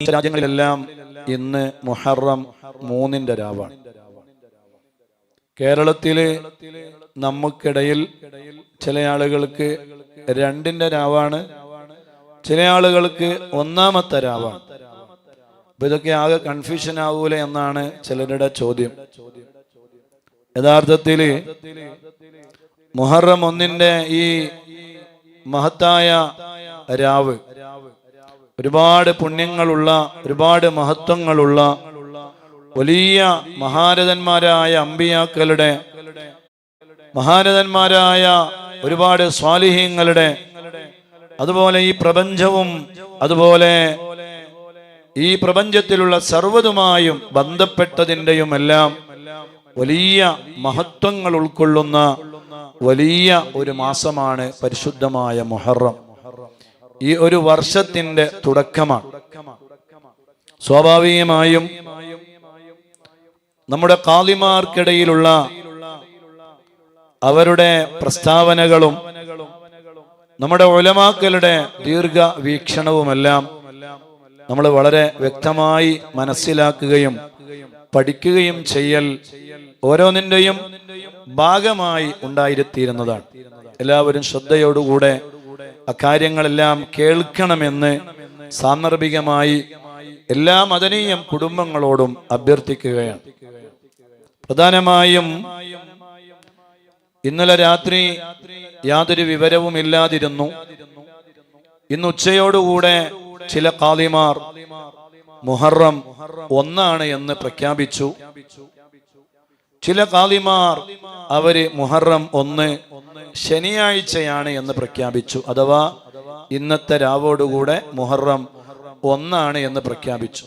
രാജ്യങ്ങളിലെല്ലാം ഇന്ന് മുഹറം മൂന്നിന്റെ രാവാണ്. കേരളത്തിൽ നമുക്കിടയിൽ ചില ആളുകൾക്ക് രണ്ടിന്റെ രാവാണ് ചില ആളുകൾക്ക് ഒന്നാമത്തെ രാവാണ്. അപ്പൊ ഇതൊക്കെ ആകെ കൺഫ്യൂഷൻ ആവൂല എന്നാണ് ചിലരുടെ ചോദ്യം. യഥാർത്ഥത്തിൽ മുഹറം ഒന്നിന്റെ ഈ മഹത്തായ രാവ് ഒരുപാട് പുണ്യങ്ങളുള്ള ഒരുപാട് മഹത്വങ്ങളുള്ള വലിയ മഹാരഥന്മാരായ അമ്പിയാക്കളുടെ മഹാരഥന്മാരായ ഒരുപാട് സ്വാലിഹ്യങ്ങളുടെ അതുപോലെ ഈ പ്രപഞ്ചവും അതുപോലെ ഈ പ്രപഞ്ചത്തിലുള്ള സർവതുമായും ബന്ധപ്പെട്ടതിന്റെയുമെല്ലാം വലിയ മഹത്വങ്ങൾ ഉൾക്കൊള്ളുന്ന വലിയ ഒരു മാസമാണ് പരിശുദ്ധമായ മുഹറം. ഈ ഒരു വർഷത്തിന്റെ തുടക്കമാണ്. സ്വാഭാവികമായും നമ്മുടെ കാലിമാർക്കിടയിലുള്ള അവരുടെ പ്രസ്താവനകളും നമ്മുടെ ഒലമാക്കളുടെ ദീർഘ വീക്ഷണവുമെല്ലാം നമ്മൾ വളരെ വ്യക്തമായി മനസ്സിലാക്കുകയും പഠിക്കുകയും ചെയ്യൽ ഓരോന്നിന്റെയും ഭാഗമായി ഉണ്ടായിരുത്തിയിരുന്നതാണ് എല്ലാവരും ശ്രദ്ധയോടുകൂടെ അക്കാര്യങ്ങളെല്ലാം കേൾക്കണമെന്ന് സാന്ദർഭികമായി എല്ലാ മദനീയം കുടുംബങ്ങളോടും അഭ്യർത്ഥിക്കുകയാണ്. പ്രധാനമായും ഇന്നലെ രാത്രി യാതൊരു വിവരവും ഇല്ലാതിരുന്നു. ഇന്ന് ഉച്ചയോടുകൂടെ ചില കാലിമാർ മുഹറം ഒന്നാണ് എന്ന് പ്രഖ്യാപിച്ചു. ചില കാലിമാർ അവർ മുഹറം ഒന്ന് ശനിയാഴ്ചയാണ് എന്ന് പ്രഖ്യാപിച്ചു. അഥവാ ഇന്നത്തെ രാവോടുകൂടെ മുഹറം ഒന്നാണ് എന്ന് പ്രഖ്യാപിച്ചു.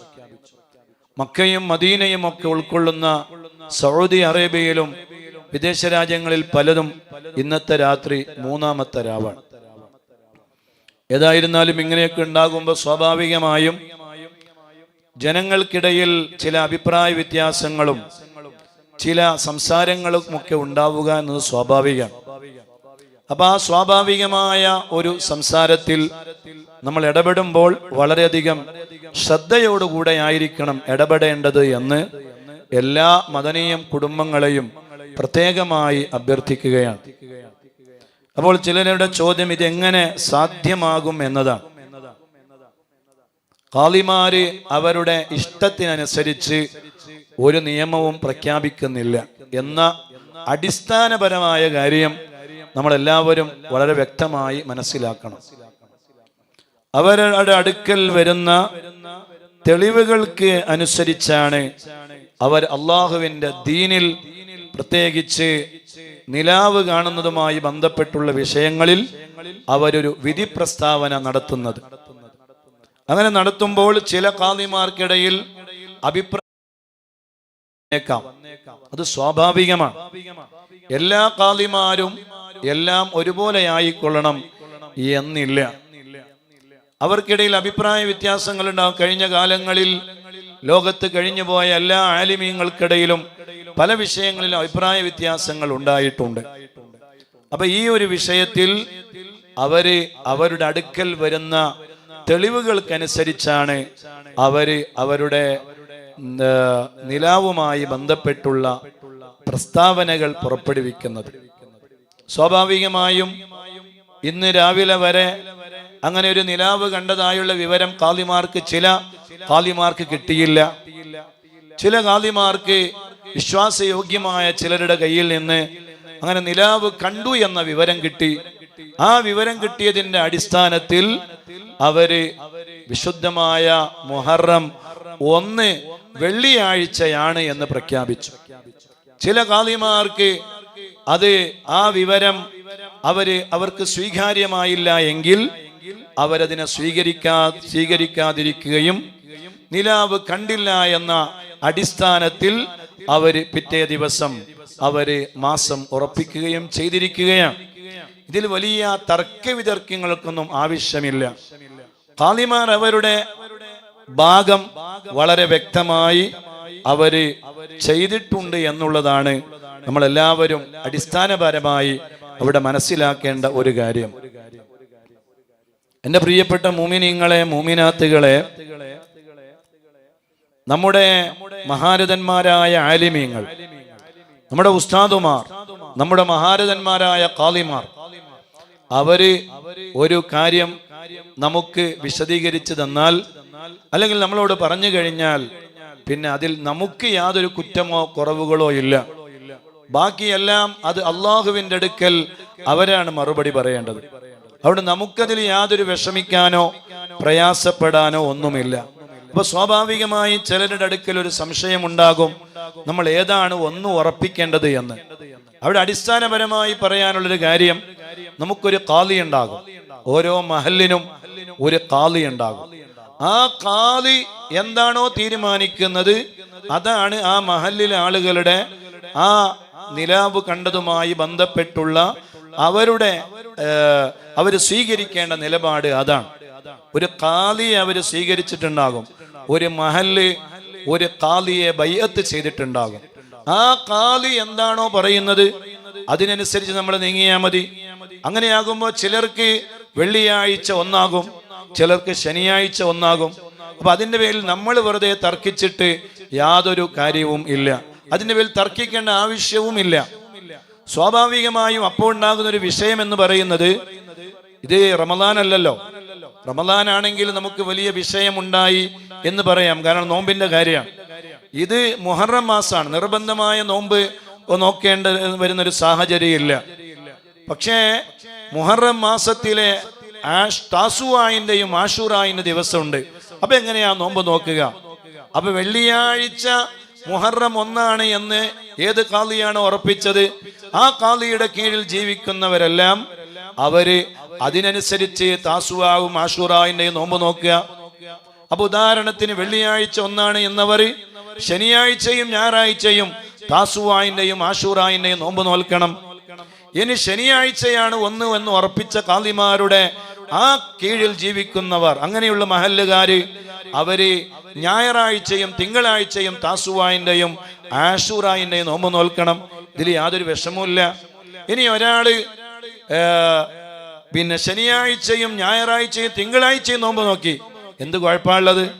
മക്കയും മദീനയും ഒക്കെ ഉൾക്കൊള്ളുന്ന സൗദി അറേബ്യയിലും വിദേശ രാജ്യങ്ങളിൽ പലതും ഇന്നത്തെ രാത്രി മൂന്നാമത്തെ രാവാണ്. ഏതായിരുന്നാലും ഇങ്ങനെയൊക്കെ ഉണ്ടാകുമ്പോൾ സ്വാഭാവികമായും ജനങ്ങൾക്കിടയിൽ ചില അഭിപ്രായ വ്യത്യാസങ്ങളും ചില സംസാരങ്ങളും ഒക്കെ ഉണ്ടാവുക എന്നത് സ്വാഭാവികമാണ്. അപ്പൊ ആ സ്വാഭാവികമായ ഒരു സംസാരത്തിൽ നമ്മൾ ഇടപെടുമ്പോൾ വളരെയധികം ശ്രദ്ധയോടുകൂടെ ആയിരിക്കണം ഇടപെടേണ്ടത് എന്ന് എല്ലാ മദനീയം കുടുംബങ്ങളെയും പ്രത്യേകമായി അഭ്യർത്ഥിക്കുകയാണ്. അപ്പോൾ ചിലരുടെ ചോദ്യം ഇതെങ്ങനെ സാധ്യമാകും എന്നതാണ്. കാളിമാര് അവരുടെ ഇഷ്ടത്തിനനുസരിച്ച് ഒരു നിയമവും പ്രഖ്യാപിക്കുന്നില്ല എന്ന അടിസ്ഥാനപരമായ കാര്യം നമ്മളെല്ലാവരും വളരെ വ്യക്തമായി മനസ്സിലാക്കണം. അവരുടെ അടുക്കൽ വരുന്ന തെളിവുകൾക്ക് അനുസരിച്ചാണ് അവർ അള്ളാഹുവിന്റെ ദീനിൽ പ്രത്യേകിച്ച് നിലാവ് കാണുന്നതുമായി ബന്ധപ്പെട്ടുള്ള വിഷയങ്ങളിൽ അവരൊരു വിധി പ്രസ്താവന നടത്തുന്നത്. അങ്ങനെ നടത്തുമ്പോൾ ചില കാതിമാർക്കിടയിൽ അഭിപ്രായം അത് സ്വാഭാവികമാണ്. എല്ലാ കാതിമാരും എല്ലാം ഒരുപോലെ ആയിക്കൊള്ളണം എന്നില്ല. അവർക്കിടയിൽ അഭിപ്രായ വ്യത്യാസങ്ങൾ ഉണ്ടാവും കഴിഞ്ഞ കാലങ്ങളിൽ ലോകത്ത് കഴിഞ്ഞുപോയ എല്ലാ ആലിമീങ്ങൾക്കിടയിലും പല വിഷയങ്ങളിലും അഭിപ്രായ വ്യത്യാസങ്ങൾ ഉണ്ടായിട്ടുണ്ട്. അപ്പൊ ഈ ഒരു വിഷയത്തിൽ അവർ അവരുടെ അടുക്കൽ വരുന്ന തെളിവുകൾക്കനുസരിച്ചാണ് അവർ അവരുടെ നിലാവുമായി ബന്ധപ്പെട്ടുള്ള പ്രസ്താവനകൾ പുറപ്പെടുവിക്കുന്നത്. സ്വാഭാവികമായും ഇന്ന് രാവിലെ വരെ അങ്ങനെ ഒരു നിലാവ് കണ്ടതായുള്ള വിവരം കാലിമാർക്ക് ചില കാലിമാർക്ക് കിട്ടിയില്ല. ചില കാലിമാർക്ക് വിശ്വാസയോഗ്യമായ ചിലരുടെ കയ്യിൽ നിന്ന് അങ്ങനെ നിലാവ് കണ്ടു എന്ന വിവരം കിട്ടി. ആ വിവരം കിട്ടിയതിന്റെ അടിസ്ഥാനത്തിൽ അവർ വിശുദ്ധമായ മുഹറം ഒന്ന് വെള്ളിയാഴ്ചയാണ് എന്ന് പ്രഖ്യാപിച്ചു. ചില കാളിമാർക്ക് അത് ആ വിവരം അവർ അവർക്ക് സ്വീകാര്യമായില്ല എങ്കിൽ അവരതിനെ സ്വീകരിക്കാ സ്വീകരിക്കാതിരിക്കുകയും നിലാവ് കണ്ടില്ല എന്ന അടിസ്ഥാനത്തിൽ അവർ പിറ്റേ ദിവസം അവർ മാസം ഉറപ്പിക്കുകയും ചെയ്തിരിക്കുകയാണ്. ഇതിൽ വലിയ തർക്ക വിതർക്കങ്ങൾക്കൊന്നും ആവശ്യമില്ല. കാളിമാർ അവരുടെ ഭാഗം വളരെ വ്യക്തമായി അവർ ചെയ്തിട്ടുണ്ട് എന്നുള്ളതാണ് നമ്മളെല്ലാവരും അടിസ്ഥാനപരമായി അവിടെ മനസ്സിലാക്കേണ്ട ഒരു കാര്യം. എന്റെ പ്രിയപ്പെട്ട മൂമിനിങ്ങളെ മൂമിനാത്തുകളെ നമ്മുടെ മഹാരഥന്മാരായ ആലിമീങ്ങൾ നമ്മുടെ ഉസ്താദുമാർ നമ്മുടെ മഹാരഥന്മാരായ കാളിമാർ അവർ ഒരു കാര്യം നമുക്ക് വിശദീകരിച്ചു തന്നാൽ അല്ലെങ്കിൽ നമ്മളോട് പറഞ്ഞു കഴിഞ്ഞാൽ പിന്നെ അതിൽ നമുക്ക് യാതൊരു കുറ്റമോ കുറവുകളോ ഇല്ല. ബാക്കിയെല്ലാം അത് അള്ളാഹുവിന്റെ അടുക്കൽ അവരാണ് മറുപടി പറയേണ്ടത്. അവിടെ നമുക്കതിൽ യാതൊരു വിഷമിക്കാനോ പ്രയാസപ്പെടാനോ ഒന്നുമില്ല. അപ്പൊ സ്വാഭാവികമായി ചിലരുടെ അടുക്കൽ ഒരു സംശയം ഉണ്ടാകും നമ്മൾ ഏതാണ് ഒന്ന് ഉറപ്പിക്കേണ്ടത് എന്ന്. അവിടെ അടിസ്ഥാനപരമായി പറയാനുള്ളൊരു കാര്യം നമുക്കൊരു കാളി ഉണ്ടാകും. ഓരോ മഹലിനും ഒരു കാളി ഉണ്ടാകും. ആ കാതി എന്താണോ തീരുമാനിക്കുന്നത് അതാണ് ആ മഹല്ലിലെ ആളുകളുടെ ആ നിലാവ് കണ്ടതുമായി ബന്ധപ്പെട്ടുള്ള അവരുടെ അവർ സ്വീകരിക്കേണ്ട നിലപാട് അതാണ്. ഒരു കാലിയെ അവർ സ്വീകരിച്ചിട്ടുണ്ടാകും. ഒരു മഹൽ ഒരു കാലിയെ ബയ്യത്ത് ചെയ്തിട്ടുണ്ടാകും. ആ കാലി എന്താണോ പറയുന്നത് അതിനനുസരിച്ച് നമ്മൾ നീങ്ങിയാൽ മതി. അങ്ങനെയാകുമ്പോൾ ചിലർക്ക് വെള്ളിയാഴ്ച ഒന്നാകും. ചിലർക്ക് ശനിയാഴ്ച ഒന്നാകും. അപ്പൊ അതിന്റെ പേരിൽ നമ്മൾ വെറുതെ തർക്കിച്ചിട്ട് യാതൊരു കാര്യവും ഇല്ല. അതിന്റെ പേരിൽ തർക്കിക്കേണ്ട ആവശ്യവും ഇല്ല. സ്വാഭാവികമായും അപ്പോൾ ഉണ്ടാകുന്ന ഒരു വിഷയം എന്ന് പറയുന്നത് ഇത് റമദാൻ അല്ലല്ലോ. റമദാൻ ആണെങ്കിൽ നമുക്ക് വലിയ വിഷയമുണ്ടായി എന്ന് പറയാം. കാരണം നോമ്പിന്റെ കാര്യമാണ്. ഇത് മുഹറം മാസമാണ് നിർബന്ധമായ നോമ്പ് നോക്കേണ്ട വരുന്ന ഒരു സാഹചര്യം ഇല്ല. പക്ഷേ മുഹറം മാസത്തിലെ ആഷ് താസുവായിന്റെയും ആഷൂറായിന്റെ ദിവസമുണ്ട്. അപ്പൊ എങ്ങനെയാ നോമ്പ് നോക്കുക? അപ്പൊ വെള്ളിയാഴ്ച മുഹറം ഒന്നാണ് എന്ന് ഏത് കാളിയാണ് ഉറപ്പിച്ചത്? ആ കാളിയുടെ കീഴിൽ ജീവിക്കുന്നവരെല്ലാം അവർ അതിനനുസരിച്ച് താസുവാവും ആഷൂറായിന്റെയും നോമ്പ് നോക്കുക. അപ്പൊ ഉദാഹരണത്തിന് വെള്ളിയാഴ്ച ഒന്നാണ് എന്നവർ ശനിയാഴ്ചയും ഞായറാഴ്ചയും താസുവായിന്റെയും ആഷൂറായിന്റെയും നോമ്പ് നോൽക്കണം. ഇനി ശനിയാഴ്ചയാണ് ഒന്ന് എന്ന് ഉറപ്പിച്ച കാളിമാരുടെ ആ കീഴിൽ ജീവിക്കുന്നവർ അങ്ങനെയുള്ള മഹല്ലുകാര് അവർ ഞായറാഴ്ചയും തിങ്കളാഴ്ചയും താസുവായിന്റെയും ആഷൂറായിന്റെയും നോമ്പ് നോൽക്കണം. ഇതിൽ യാതൊരു വിഷമവുമില്ല. ഇനി ഒരാൾ പിന്നെ ശനിയാഴ്ചയും ഞായറാഴ്ചയും തിങ്കളാഴ്ചയും നോമ്പ് നോക്കി. എന്ത് കുഴപ്പമുള്ളത്?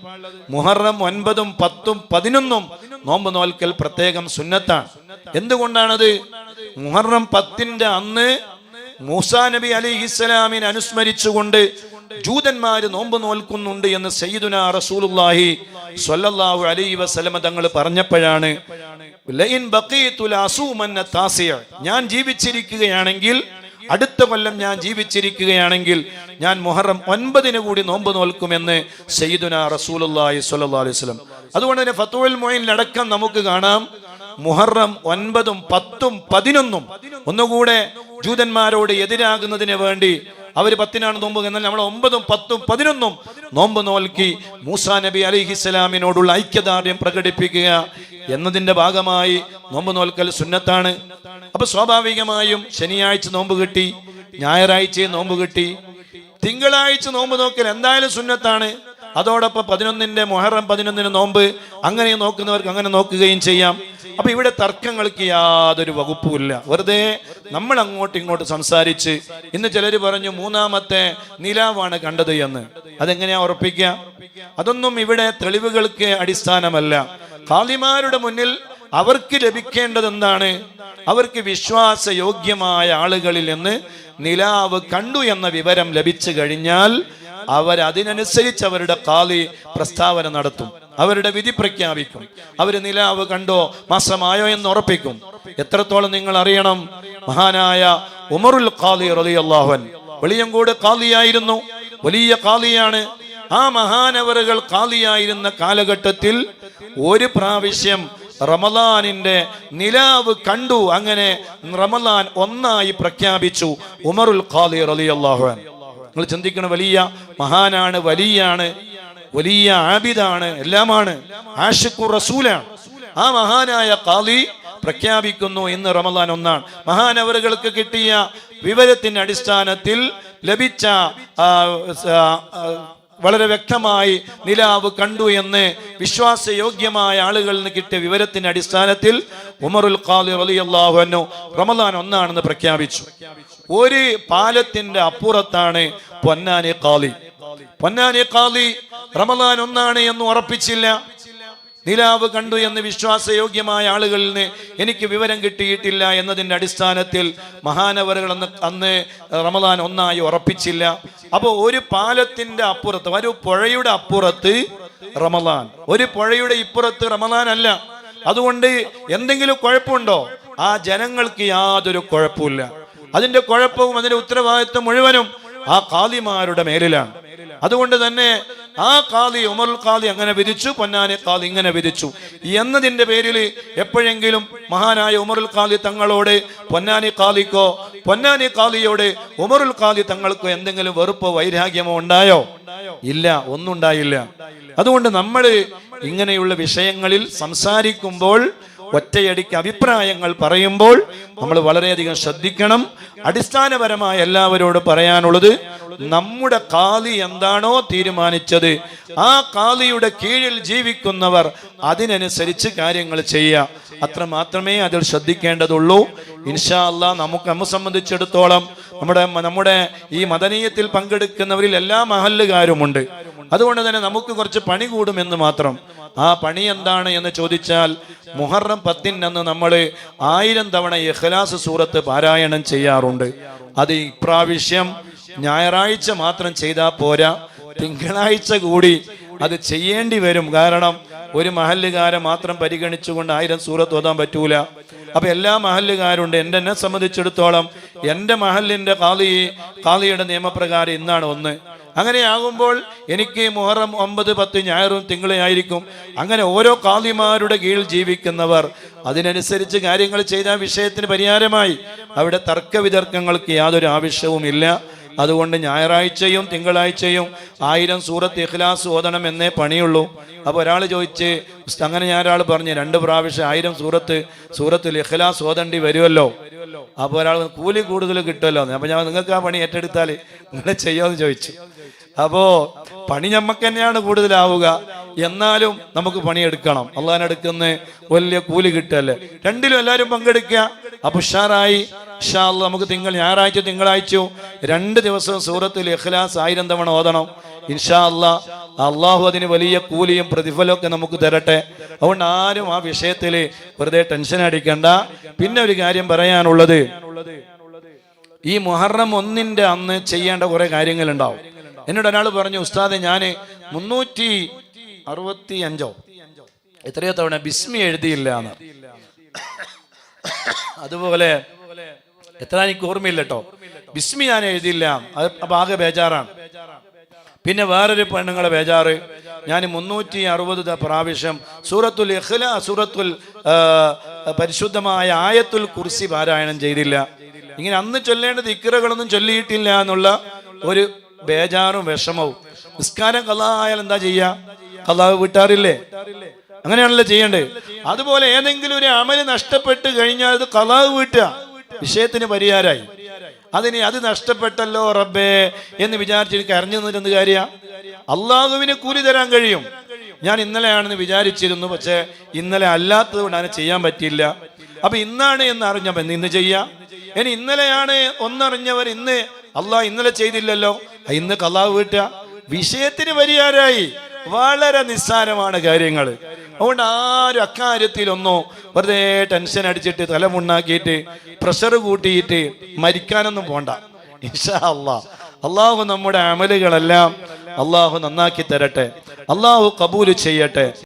മുഹറം ഒൻപതും പത്തും പതിനൊന്നും നോമ്പ് നോൽക്കൽ പ്രത്യേകം സുന്നത്താണ്. എന്തുകൊണ്ടാണത്? മുഹറം പത്തിന്റെ അന്ന് മൂസാ നബി അലി ഇസ്ലാമിനെ അനുസ്മരിച്ചുകൊണ്ട് ജൂതന്മാര് നോമ്പ് നോൽക്കുന്നുണ്ട് എന്ന് സയ്യിദുന റസൂലുള്ളാഹി സ്വല്ലല്ലാഹു അലൈഹി വസല്ലമ തങ്ങൾ പറഞ്ഞപ്പോഴാണ് ലൈൻ ബഖീതുൽ ലഅസൂമന്ന താസിയ ഞാൻ ജീവിച്ചിരിക്കുകയാണെങ്കിൽ അടുത്ത കൊല്ലം ഞാൻ ജീവിച്ചിരിക്കുകയാണെങ്കിൽ ഞാൻ മുഹറം ഒൻപതിന് കൂടി നോമ്പ് നോൽക്കുമെന്ന് സയ്യിദുന റസൂലുള്ളാഹി സ്വല്ലല്ലാഹു അലൈഹി വസല്ലം. അതുകൊണ്ട് തന്നെ ഫത്തുൽ മൊയിനിലടക്കം നമുക്ക് കാണാം. മുഹറം ഒൻപതും പത്തും പതിനൊന്നും. ഒന്നുകൂടെ ജൂതന്മാരോട് എതിരാകുന്നതിന് വേണ്ടി അവർ പത്തിനാണ് നോമ്പ് എന്നാൽ നമ്മൾ ഒമ്പതും പത്തും പതിനൊന്നും നോമ്പ് നോൽക്കി മൂസാ നബി അലിഹിസ്സലാമിനോടുള്ള ഐക്യദാർഢ്യം പ്രകടിപ്പിക്കുക എന്നതിന്റെ ഭാഗമായി നോമ്പ് നോൽക്കൽ സുന്നത്താണ്. അപ്പൊ സ്വാഭാവികമായും ശനിയാഴ്ച നോമ്പ് കിട്ടി ഞായറാഴ്ചയും നോമ്പ് കിട്ടി. തിങ്കളാഴ്ച നോമ്പ് നോക്കൽ എന്തായാലും സുന്നത്താണ്. അതോടൊപ്പം പതിനൊന്നിന്റെ മൊഹറം പതിനൊന്നിന് നോമ്പ്. അങ്ങനെ നോക്കുന്നവർക്ക് അങ്ങനെ നോക്കുകയും ചെയ്യാം. അപ്പൊ ഇവിടെ തർക്കങ്ങൾക്ക് യാതൊരു വകുപ്പുമില്ല വെറുതെ നമ്മൾ അങ്ങോട്ടും ഇങ്ങോട്ട് സംസാരിച്ച് ഇന്ന് ചിലർ പറഞ്ഞു മൂന്നാമത്തെ നിലാവാണ് കണ്ടത് എന്ന്. അതെങ്ങനെയാ ഉറപ്പിക്കുക? അതൊന്നും ഇവിടെ തെളിവുകൾക്ക് അടിസ്ഥാനമല്ല. ഖാലിമാരുടെ മുന്നിൽ അവർക്ക് ലഭിക്കേണ്ടത് എന്താണ്? അവർക്ക് വിശ്വാസയോഗ്യമായ ആളുകളിൽ നിന്ന് നിലാവ് കണ്ടു എന്ന വിവരം ലഭിച്ചു കഴിഞ്ഞാൽ അവരതിനനുസരിച്ച് അവരുടെ കാലി പ്രസ്താവന നടത്തും. അവരുടെ വിധി പ്രഖ്യാപിക്കും. അവർ നിലാവ് കണ്ടോ? മാസമായോ എന്ന് ഉറപ്പിക്കും. എത്രത്തോളം നിങ്ങൾ അറിയണം? മഹാനായ ഉമറുൽ ഖാലി റളിയല്ലാഹുൻ വെളിയങ്കോട് കാലിയായിരുന്നു വലിയ കാലിയാണ് ആ മഹാനവറുകൾ കാലിയായിരുന്ന കാലഘട്ടത്തിൽ ഒരു പ്രാവശ്യം റമദാനിന്റെ നിലാവ് കണ്ടു. അങ്ങനെ റമദാൻ ഒന്നായി പ്രഖ്യാപിച്ചു ഉമറുൽ ഖാലി റലിയല്ലാഹുൻ നിങ്ങൾ ചിന്തിക്കണം വലിയ മഹാനാണ് വലിയാണ്. വലിയ ആബിദാണ് എല്ലാമാണ്. ആഷിഖു റസൂലാണ്. ആ മഹാനായ കാലി പ്രഖ്യാപിക്കുന്നു ഇന്ന് റമദാൻ ഒന്നാണ്. മഹാനവറുകൾക്ക് കിട്ടിയ വിവരത്തിന്റെ അടിസ്ഥാനത്തിൽ ലഭിച്ച വളരെ വ്യക്തമായി നിലാവ് കണ്ടു എന്ന് വിശ്വാസയോഗ്യമായ ആളുകളിൽ നിന്ന് കിട്ടിയ വിവരത്തിന്റെ അടിസ്ഥാനത്തിൽ ഉമറുൽ ഖാലി റളിയല്ലാഹു അൻഹു റമദാൻ ഒന്നാണെന്ന് പ്രഖ്യാപിച്ചു. ഒരു പാലത്തിന്റെ അപ്പുറത്താണ് പൊന്നാനി ഖാലി പൊന്നാനി കാളി റമദാൻ ഒന്നാണ് എന്ന് ഉറപ്പിച്ചില്ല. നിലാവ് കണ്ടു എന്ന് വിശ്വാസയോഗ്യമായ ആളുകളിൽ നിന്ന് എനിക്ക് വിവരം കിട്ടിയിട്ടില്ല എന്നതിന്റെ അടിസ്ഥാനത്തിൽ മഹാനവറുകൾ അന്ന് അന്ന് റമദാൻ ഒന്നായി ഉറപ്പിച്ചില്ല. അപ്പോൾ ഒരു പാലത്തിന്റെ അപ്പുറത്ത് ഒരു പുഴയുടെ അപ്പുറത്ത് റമദാൻ. ഒരു പുഴയുടെ ഇപ്പുറത്ത് റമദാൻ അല്ല. അതുകൊണ്ട് എന്തെങ്കിലും കുഴപ്പമുണ്ടോ? ആ ജനങ്ങൾക്ക് യാതൊരു കുഴപ്പമില്ല അതിന്റെ കുഴപ്പവും അതിന്റെ ഉത്തരവാദിത്വം മുഴുവനും ആ കാലിമാരുടെ മേലിലാണ്. അതുകൊണ്ട് തന്നെ ആ കാലി ഉമർ കാലി അങ്ങനെ വിധിച്ചു പൊന്നാനി കാലി ഇങ്ങനെ വിധിച്ചു. എന്നതിന്റെ പേരിൽ എപ്പോഴെങ്കിലും മഹാനായ ഉമറുൽ കാലി തങ്ങളോട് പൊന്നാനി കാലിക്കോ പൊന്നാനി കാലിയോട് ഉമറുൽ കാലി തങ്ങൾക്കോ എന്തെങ്കിലും വെറുപ്പോ വൈരാഗ്യമോ ഉണ്ടായോ? ഇല്ല ഒന്നും ഉണ്ടായില്ല അതുകൊണ്ട് നമ്മൾ ഇങ്ങനെയുള്ള വിഷയങ്ങളിൽ സംസാരിക്കുമ്പോൾ ഒറ്റയടിക്ക് അഭിപ്രായങ്ങൾ പറയുമ്പോൾ നമ്മൾ വളരെയധികം ശ്രദ്ധിക്കണം. അടിസ്ഥാനപരമായ എല്ലാവരോട് പറയാനുള്ളത് നമ്മുടെ കാലി എന്താണോ തീരുമാനിച്ചത്. ആ കാലിയുടെ കീഴിൽ ജീവിക്കുന്നവർ അതിനനുസരിച്ച് കാര്യങ്ങൾ ചെയ്യുക. അത്ര മാത്രമേ അതിൽ ശ്രദ്ധിക്കേണ്ടതുള്ളൂ. ഇൻഷാ അല്ലാ നമുക്ക് നമ്മെ സംബന്ധിച്ചിടത്തോളം നമ്മുടെ നമ്മുടെ ഈ മദനീയത്തിൽ പങ്കെടുക്കുന്നവരിൽ എല്ലാ മഹല്ലുകാരും ഉണ്ട് അതുകൊണ്ട് തന്നെ നമുക്ക് കുറച്ച് പണി കൂടുമെന്ന് മാത്രം. ആ പണി എന്താണ് എന്ന് ചോദിച്ചാൽ മുഹറം പത്തിനന്ന് നമ്മൾ ആയിരം തവണ ഇഖ്ലാസ് സൂറത്ത് പാരായണം ചെയ്യാറുണ്ട്. അത് ഇപ്രാവശ്യം ഞായറാഴ്ച മാത്രം ചെയ്താൽ പോരാ. തിങ്കളാഴ്ച കൂടി അത് ചെയ്യേണ്ടി വരും. കാരണം ഒരു മഹല്ലുകാരെ മാത്രം പരിഗണിച്ചുകൊണ്ട് ആയിരം സൂറത്ത് ഓതാൻ പറ്റൂല. അപ്പൊ എല്ലാ മഹല്ലുകാരുണ്ട്. എന്റെ എന്നെ സംബന്ധിച്ചിടത്തോളം എന്റെ മഹല്ലിന്റെ കാളിയെ കാളിയുടെ നിയമപ്രകാരം ഇന്നാണ് ഒന്ന്. അങ്ങനെയാകുമ്പോൾ എനിക്ക് മുഹറം ഒമ്പത് പത്ത് ഞായറും തിങ്കളായിരിക്കും അങ്ങനെ ഓരോ കാതിമാരുടെ കീഴിൽ ജീവിക്കുന്നവർ അതിനനുസരിച്ച് കാര്യങ്ങൾ ചെയ്ത വിഷയത്തിന് പരിഹാരമായി. അവിടെ തർക്ക വിതർക്കങ്ങൾക്ക് യാതൊരു ആവശ്യവുമില്ല. അതുകൊണ്ട് ഞായറാഴ്ചയും തിങ്കളാഴ്ചയും ആയിരം സൂറത്ത് ഇഖ്ലാസ് ഓതണം എന്നേ പണിയുള്ളൂ. അപ്പോൾ ഒരാൾ ചോദിച്ച് അങ്ങനെ ഞാൻ ഒരാൾ പറഞ്ഞു രണ്ട് പ്രാവശ്യം ആയിരം സൂറത്ത് സൂറത്തിൽ ഇഖ്ലാസ് ഓതേണ്ടി വരുമല്ലോ അപ്പോൾ ഒരാൾ കൂലി കൂടുതൽ കിട്ടുമല്ലോ? അപ്പോൾ ഞാൻ നിങ്ങൾക്ക് ആ പണി ഏറ്റെടുത്താൽ നിങ്ങൾ ചെയ്യാമെന്ന് ചോദിച്ചു. അപ്പോൾ പണി നമുക്ക് തന്നെയാണ് കൂടുതലാവുക. എന്നാലും നമുക്ക് പണിയെടുക്കണം. അള്ളഹാനെടുക്കുന്ന വലിയ കൂലി കിട്ടല്ലേ രണ്ടിലും എല്ലാവരും പങ്കെടുക്കുക. അപ്പൊ ഉഷാറായി. അല്ലാ നമുക്ക് തിങ്കൾ ഞായറാഴ്ച തിങ്കളാഴ്ച രണ്ട് ദിവസം സൂറത്തിൽ ഇഖ്ലാസ് ആയിരം തവണ ഓതണം. ഇൻഷാ അല്ലാ അള്ളാഹു അതിന് വലിയ കൂലിയും പ്രതിഫലമൊക്കെ നമുക്ക് തരട്ടെ. അതുകൊണ്ട് ആരും ആ വിഷയത്തിൽ വെറുതെ ടെൻഷൻ അടിക്കണ്ട. പിന്നെ ഒരു കാര്യം പറയാനുള്ളത്. ഈ മുഹറം ഒന്നിന്റെ അന്ന് ചെയ്യേണ്ട കുറെ കാര്യങ്ങളുണ്ടാവും. എന്നോട് ഒരാൾ പറഞ്ഞു ഉസ്താദെ ഞാൻ മുന്നൂറ്റി അറുപത്തി അഞ്ചോ എത്രയോ തവണ ബിസ്മി എഴുതിയില്ല എന്ന്. അതുപോലെ എത്ര എനിക്ക് ഓർമ്മയില്ല കേട്ടോ. ബിസ്മി ഞാൻ എഴുതിയില്ല. അത് അപ്പൊ ആകെ ബേജാറാണ്. പിന്നെ വേറൊരു പെണ്ണുങ്ങളെ ബേജാറ്. ഞാൻ മുന്നൂറ്റി അറുപത് പ്രാവശ്യം സൂറത്തുൽ ഇഖ്ല സൂറത്തുൽ പരിശുദ്ധമായ ആയത്തുൽ കുർസി പാരായണം ചെയ്തില്ല. ഇങ്ങനെ അന്ന് ചൊല്ലേണ്ട ഇക്കറകളൊന്നും ചൊല്ലിയിട്ടില്ല എന്നുള്ള ഒരു ബേജാറും വിഷമവും. നിസ്കാരം കലായാൽ എന്താ ചെയ്യാ? കലാവ് വിട്ടാറില്ലേ? അങ്ങനെയാണല്ലോ ചെയ്യേണ്ടത്. അതുപോലെ ഏതെങ്കിലും ഒരു അമൽ നഷ്ടപ്പെട്ട് കഴിഞ്ഞാൽ അത് കലാവ് വീട്ടുക. വിഷയത്തിന് പരിഹാരമായി അതിന് അത് നഷ്ടപ്പെട്ടല്ലോ റബ്ബേ എന്ന് വിചാരിച്ച് എനിക്ക് അറിഞ്ഞു നിന്നിട്ട് കാര്യ? അള്ളാഹുവിന് കൂലി തരാൻ കഴിയും. ഞാൻ ഇന്നലെയാണെന്ന് വിചാരിച്ചിരുന്നു പക്ഷേ ഇന്നലെ അല്ലാത്തത് കൊണ്ട് അതിനെ ചെയ്യാൻ പറ്റിയില്ല. അപ്പൊ ഇന്നാണ് എന്ന് അറിഞ്ഞപ്പോ ഇന്ന് ചെയ്യാം? ഇനി ഇന്നലെയാണ് ഒന്നറിഞ്ഞവർ ഇന്ന് അള്ളാഹ് ഇന്നലെ ചെയ്തില്ലല്ലോ. ഇന്ന് കള്ളാവ് വീട്ടുക. വിഷയത്തിന് പരിഹാരമായി വളരെ നിസ്സാരമാണ് കാര്യങ്ങൾ അതുകൊണ്ട് ആരും അക്കാര്യത്തിലൊന്നും വെറുതെ ടെൻഷൻ അടിച്ചിട്ട് തലമുണ്ണാക്കിയിട്ട് പ്രഷർ കൂട്ടിയിട്ട് മരിക്കാനൊന്നും പോണ്ട. ഇൻഷാ അള്ളാഹ് അള്ളാഹു നമ്മുടെ അമലുകളെല്ലാം അള്ളാഹു നന്നാക്കി തരട്ടെ. അള്ളാഹു കബൂൽ ചെയ്യട്ടെ.